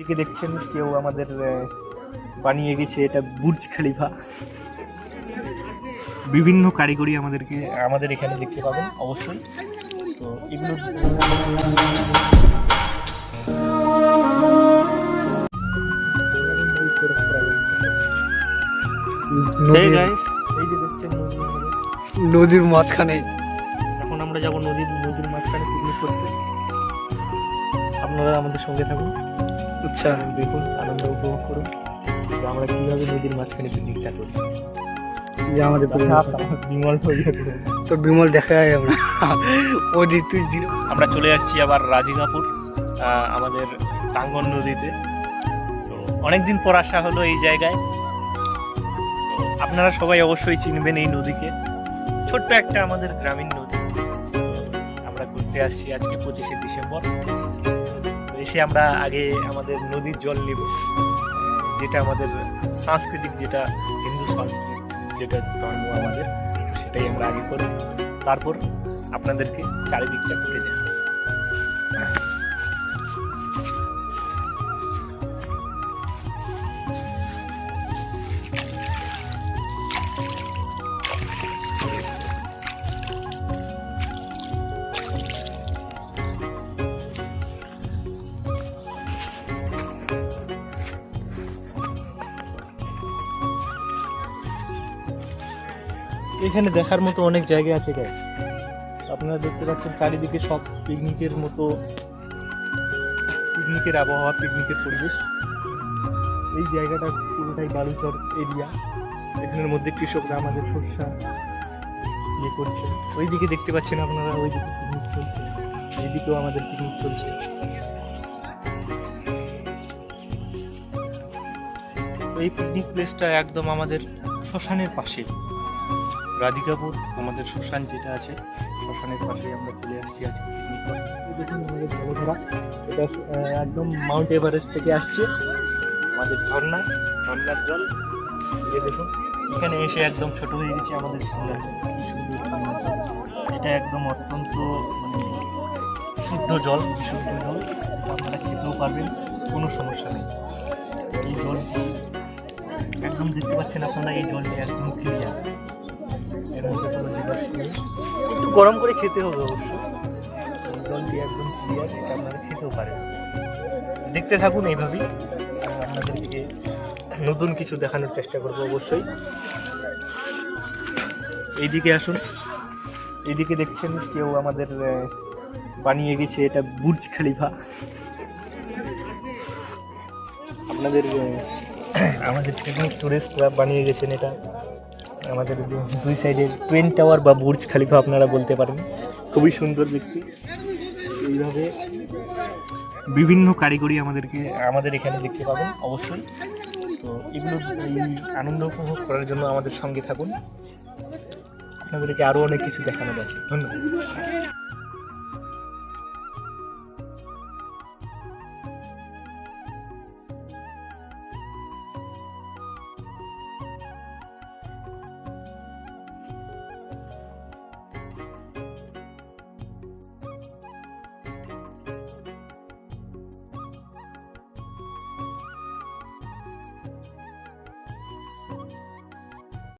দিকে দেখছেন কেউ আমাদের বানিয়ে গেছে এটা বুর্জ খালিফা। বিভিন্ন কারিগরি আমাদেরকে আমাদের এখানে দেখতে পাবেন অবশ্যই। তো এগুলো। নদীর মাঝখানে। এখন আমরা যাব নদীর নদীর মাঝখানে পিকনিক করতে। আপনারা আমাদের সঙ্গে থাকুন। আচ্ছা। দেখুন আনন্দ উপভোগ করুন। আমরা কীভাবে নদীর মাঝখানে পিকনিকটা করি। যে আমাদের বিমল তো বিমল দেখা যায় আমরা। ওদি তুই আমরা চলে আসছি আবার রাধিকাপুর আমাদের টাঙ্গন নদীতে। তো অনেকদিন পর আসা হলো এই জায়গায়। আপনারা সবাই অবশ্যই চিনবেন এই নদীকে। ছোট্ট একটা আমাদের গ্রামীণ নদী। আমরা ঘুরতে আসছি আজকে পঁচিশে ডিসেম্বর। এসে আমরা আগে আমাদের নদীর জল নিব। যেটা আমাদের সাংস্কৃতিক যেটা হিন্দু সংস্কৃতি যেটা ধর্ম আমাদের, সেটাই আমরা আগে করি তারপর আপনাদেরকে চারিদিকটা ঘুরে দেওয়া এখানে দেখার মতো অনেক জায়গা আছে গায়ে আপনারা দেখতে পাচ্ছেন চারিদিকে সব পিকনিকের মতো পিকনিকের আবহাওয়া পিকনিকের পরিবেশ। এই জায়গাটা পুরোটাই বালুচর এরিয়া এখানের মধ্যে কৃষকরা আমাদের শস্য ইয়ে করছে। ওইদিকে দেখতে পাচ্ছেন আপনারা, ওইদিকে পিকনিক চলছে। এইদিকেও আমাদের পিকনিক চলছে। এই পিকনিক প্লেসটা একদম আমাদের শ্মশানের পাশে। রাধিকাপুর, আমাদের শ্মশান যেটা আছে, শ্মশানের পাশে আমরা চলে আসছি আজকে এটা একদম মাউন্ট এভারেস্ট থেকে আসছে। আমাদের ঝর্ণা, ঝর্ণার জল। দেখুন, এখানে এসে একদম ছোট হয়ে গেছে আমাদের। এটা একদম অত্যন্ত মানে শুদ্ধ জল, বিশুদ্ধ জল। আপনারা খেতেও পারবেন, কোনো সমস্যা নেই। এই জল, একদম দেখতে পাচ্ছেন আপনারা, এই জলটি একদম ক্লিয়ার একটু গরম করে খেতে হবে অবশ্য। জলটি একদম ক্লিয়ার এটা আপনারা খেতেও পারেন দেখতে থাকুন এইভাবেই আপনাদেরকে নতুন কিছু দেখানোর চেষ্টা করব অবশ্যই। এইদিকে আসুন। এইদিকে দেখছেন কেউ আমাদের বানিয়ে গেছে এটা বুর্জ খালিফা। আপনাদের আমাদের টুরিস্টরা বানিয়ে গেছেন এটা। আমাদের দুই সাইডে টুয়েন টাওয়ার বা বুর্জ খালিফা আপনারা বলতে পারেন। খুবই সুন্দর দেখতে। এইভাবে বিভিন্ন কারিগরি আমাদেরকে, আমাদের এখানে দেখতে পাবেন অবশ্যই। তো এগুলো এই আনন্দ উপভোগ করার জন্য আমাদের সঙ্গে থাকুন। আপনাদেরকে আরও অনেক কিছু দেখানো আছে। ধন্যবাদ।